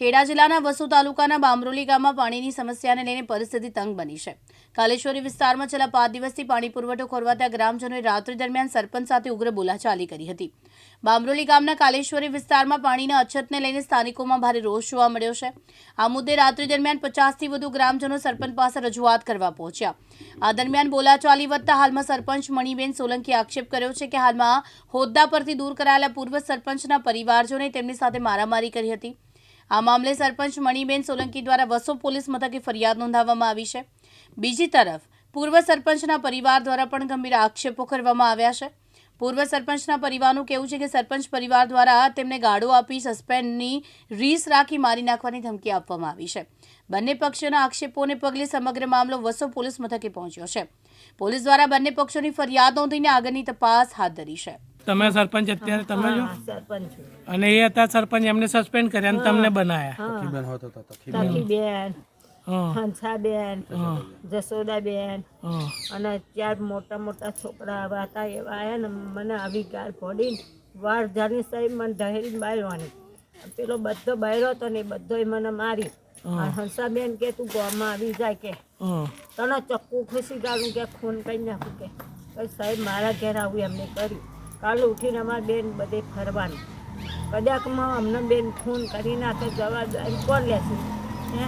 ખેડા જિલ્લાના વસુ તાલુકાના બામરોલી ગામમાં પાણીની સમસ્યાને લઈને પરિસ્થિતિ તંગ બની છે. કાલેશ્વરી વિસ્તારમાં છેલ્લા પાંચ દિવસથી પાણી પુરવઠો ખોરવાતા ગ્રામજનોએ રાત્રિ દરમિયાન સરપંચ સાથે ઉગ્ર બોલાચાલી કરી હતી. બામરોલી ગામના કાલેશ્વરી વિસ્તારમાં પાણીના અછતને લઈને સ્થાનિકોમાં ભારે રોષ જોવા મળ્યો છે. આ મુદ્દે રાત્રિ દરમિયાન પચાસથી વધુ ગ્રામજનો સરપંચ પાસે રજૂઆત કરવા પહોંચ્યા. આ દરમિયાન બોલાચાલી વધતા હાલમાં સરપંચ મણિબેન સોલંકીએ આક્ષેપ કર્યો છે કે હાલમાં હોદ્દા પરથી દૂર કરાયેલા પૂર્વ સરપંચના પરિવારજોને તેમની સાથે મારામારી કરી હતી. આ મામલે સરપંચ મણિબેન સોલંકી દ્વારા વસો પોલીસ મથકે ફરિયાદ નોંધાવવામાં આવી છે. બીજી તરફ, પૂર્વ સરપંચના પરિવાર દ્વારા પણ ગંભીર આક્ષેપો કરવામાં આવ્યા છે. પૂર્વ સરપંચના પરિવારનું કહેવું છે કે સરપંચ પરિવાર દ્વારા તેમને ગાળો આપી સસ્પેન્ડની રીસ રાખી મારી નાખવાની ધમકી આપવામાં આવી છે. બંને પક્ષોના આક્ષેપોને પગલે સમગ્ર મામલો વસો પોલીસ મથકે પહોંચ્યો છે. પોલીસ દ્વારા બંને પક્ષોની ફરિયાદ નોંધીને આગળની તપાસ હાથ ધરી છે. તમે સરપંચ અત્યારે તમે જો સરપંચ અને એ હતા સરપંચ એમને સસ્પેન્ડ કર્યા અને તમને બનાયા. તકીબેન હા. હંસાબેન હા. જસોદાબેન હા. અને ચાર મોટા મોટા છોકરા આવા હતા એવા આવ્યા ને મને આવી ગાળ પડીને વાર જાની સાહેબ મને ઢહેરીને બાળવાની પેલો બધો બાયરો હતો ને એ બધોય મને મારી. હંસાબેન કે તું ગામમાં આવી જાય કે. તને ચક્કુ ખુશી ગાળું કે ખૂન કરી નાખું કે. સાહેબ મારા ઘેર આવું એમને કર્યું. કાલે ઉઠીને અમારે બેન બધે ફરવાનું. કદાચમાં અમને બેન ફોન કરી નાખે જવાબદારી કોણ લેશે? હે?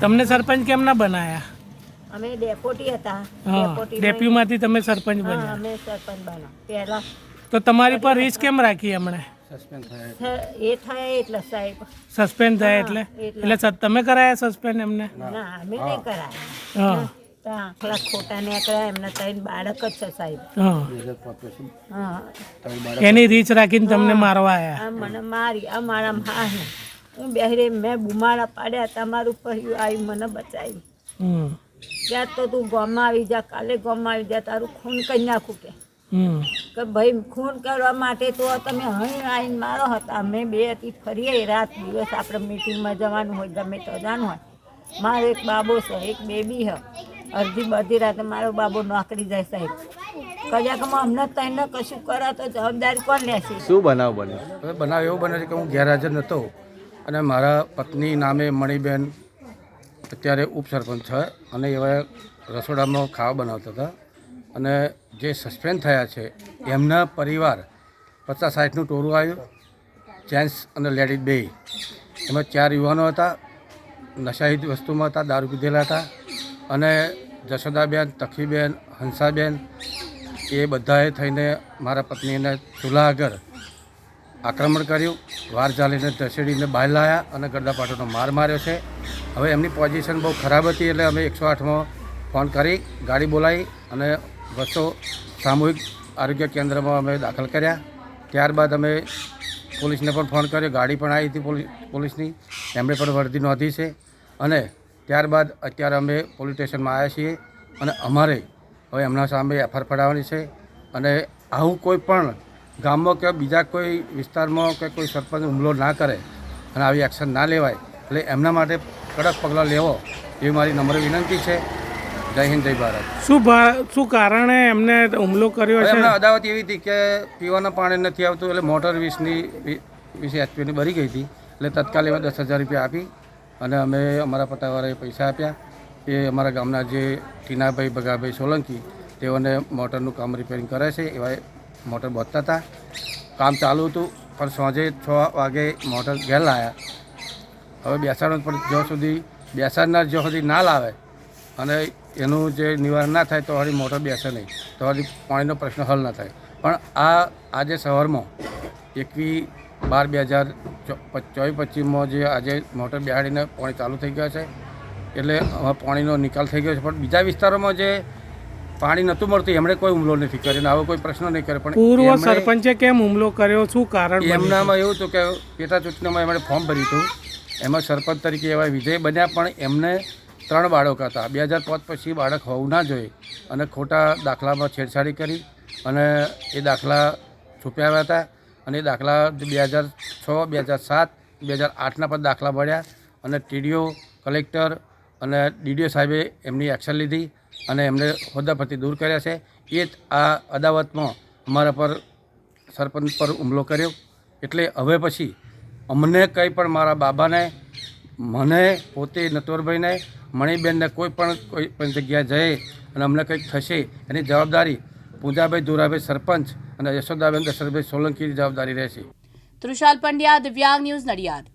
તમને સરપંચ કેમ ના બનાયા? અમે ડેપોટી હતા. ડેપ્યુમાંથી તમે સરપંચ હા બન્યા. અમે સરપંચ બન્યા. પહેલા તો તમારી પર રિસ્ક કેમ રાખી હમણાં એ થાય એટલે સાહેબ. સસ્પેન્ડ થાય એટલે? એટલે. એટલે તમે કરાયા સસ્પેન્ડ એમને? ના અમે નહીં કરાયા. હા? આખલા ખોટા નીકળ્યા એમના ત્રણ બાળક જ છે સાહેબ. હા. હા એની રીચ રાખીને તમને મારવા આવ્યા આ મને મારી આ મારા માં હું બેહરે મેં બુમાડા પાડ્યા તમારું કહ્યું આવી મને બચાવી. હમ. ત્યાં તો તું ગામમાં આવી જા કાલે ગોમાં આવી જા તારું ખૂન કરી નાખું કે. હમ. કે ભાઈ ખૂન કરવા માટે તો તમે અહીં આવીને મારો હતા. અમે બે હતી ફરીએ રાત દિવસ આપણે મીટિંગમાં જવાનું હોય ગમે તો જવાનું હોય. મારો એક બાબો છે એક બેબી છે અડધી બધી રાતે મારો બાબો નોકરી જાય સાહેબ. કજાકમાં અમને તઈને કશું કરે તો જવાબદારી કોણ લેશે? શું બનાવ બન્યો? હવે બનાવ એવો બને છે કે હું ગેરહાજર નહોતો અને મારા પત્ની નામે મણિબેન અત્યારે ઉપસરપંચ છે. અને એવા રસોડામાં ખાવા બનાવતા હતા. અને જે સસ્પેન્ડ થયા છે એમના પરિવાર પચાસ સાઠનું ટોળું આવ્યું. જેન્ટ્સ અને લેડીઝ બે. એમાં ચાર યુવાનો હતા. નશાહિત વસ્તુમાં હતા દારૂ પીધેલા હતા. અને જશોદાબેન, તખીબેન, હંસાબેન, એ બધાએ થઈને મારા પત્નીને ચૂલા આગળ આક્રમણ કર્યું. વાર ચાલીને ધસેડીને બહાર લાયા અને ગરદાપાટોનો માર માર્યો છે. હવે એમની પોઝિશન બહુ ખરાબ હતી એટલે અમે એકસો આઠમાં ફોન કરી, ગાડી બોલાવી અને વસ્તુ સામૂહિક આરોગ્ય કેન્દ્રમાં અમે દાખલ કર્યા. ત્યારબાદ અમે પોલીસને પણ ફોન કર્યો. ગાડી પણ આવી હતી પોલીસ પોલીસની. એમણે પણ વર્દી નોંધી છે. અને ત્યારબાદ અત્યારે અમે પોલીસ સ્ટેશનમાં આવ્યા છીએ અને અમારે હવે એમના સામે એફઆઈઆર પડાવવાની છે અને આવું કોઈ પણ ગામમાં કે બીજા કોઈ વિસ્તારમાં કે કોઈ સરપંચ હુમલો ના કરે અને આવી એક્શન ના લેવાય એટલે એમના માટે કડક પગલાં લેવો એવી મારી નમ્ર વિનંતી છે. જય હિન્દ જય ભારત. શું શું કારણે એમને હુમલો કર્યો છે? એમને અદાવત એવી હતી કે પીવાના પાણી નથી આવતું એટલે મોટર વીસની વીસ એચપીની બરી ગઈ હતી એટલે તત્કાલ એમાં દસ હજાર રૂપિયા આપી અને અમે અમારા પટાવાળાએ પૈસા આપ્યા એ અમારા ગામના જે ટીનાભાઈ ભગાભાઈ સોલંકી, તેઓને મોટરનું કામ રિપેરિંગ કરે છે, એવા મોટર બોતતા હતા. કામ ચાલુ હતું, પણ સાંજે છ વાગે મોટર ઘેર લાયા. હવે બેસાડવાનું પણ જ્યાં સુધી બેસાડનાર જ્યાં સુધી ના લાવે અને એનું જે નિવારણ ના થાય તો હજી મોટર બેસે નહીં, તો હજી પાણીનો પ્રશ્ન હલ ના થાય. પણ આ આજે સવારમાં એકવી બાર બે હજાર ચોવીસ પચીસમાં જે આજે મોટર બિહાડીને પાણી ચાલુ થઈ ગયા છે. એટલે હવે પાણીનો નિકાલ થઈ ગયો છે. પણ બીજા વિસ્તારોમાં જે પાણી નહોતું મળતું એમણે કોઈ હુમલો નથી કર્યો અને આવો કોઈ પ્રશ્ન નહીં કર્યો. પણ પૂર્વ સરપંચે કેમ હુમલો કર્યો? શું કારણ એમનામાં એવું હતું કે પેટા ચૂંટણીમાં એમણે ફોર્મ ભર્યું હતું. એમાં સરપંચ તરીકે એવા વિજય બન્યા પણ એમને ત્રણ બાળકો હતા. બે હજાર પાંચ પછી બાળક હોવું ના જોઈએ અને ખોટા દાખલામાં છેડછાડી કરી અને એ દાખલા છુપાવ્યા હતા. અને દાખલા બે હજાર છ, બે હજાર સાત, બે હજાર આઠના પર દાખલા મળ્યા અને ટીડીઓ કલેક્ટર અને ડીડીઓ સાહેબે એમની એક્શન લીધી અને એમને હોદ્દા પરથી દૂર કર્યા છે. એ જ આ અદાવતમાં અમારા પર સરપંચ પર હુમલો કર્યો. એટલે હવે પછી અમને કંઈ પણ મારા બાબાને, મને, પોતે, નટવરભાઈને, મણિબેનને કોઈ પણ કોઈ પણ જગ્યાએ જઈએ અને અમને કંઈક થશે એની જવાબદારી પૂજાભાઈ દુરાભાઈ સરપંચ અને યશોદાબેન દશરથભાઈ સોલંકીની જવાબદારી રહેશે. તૃષાલ પંડ્યા દિવ્યાંગ ન્યૂઝ નડિયાદ.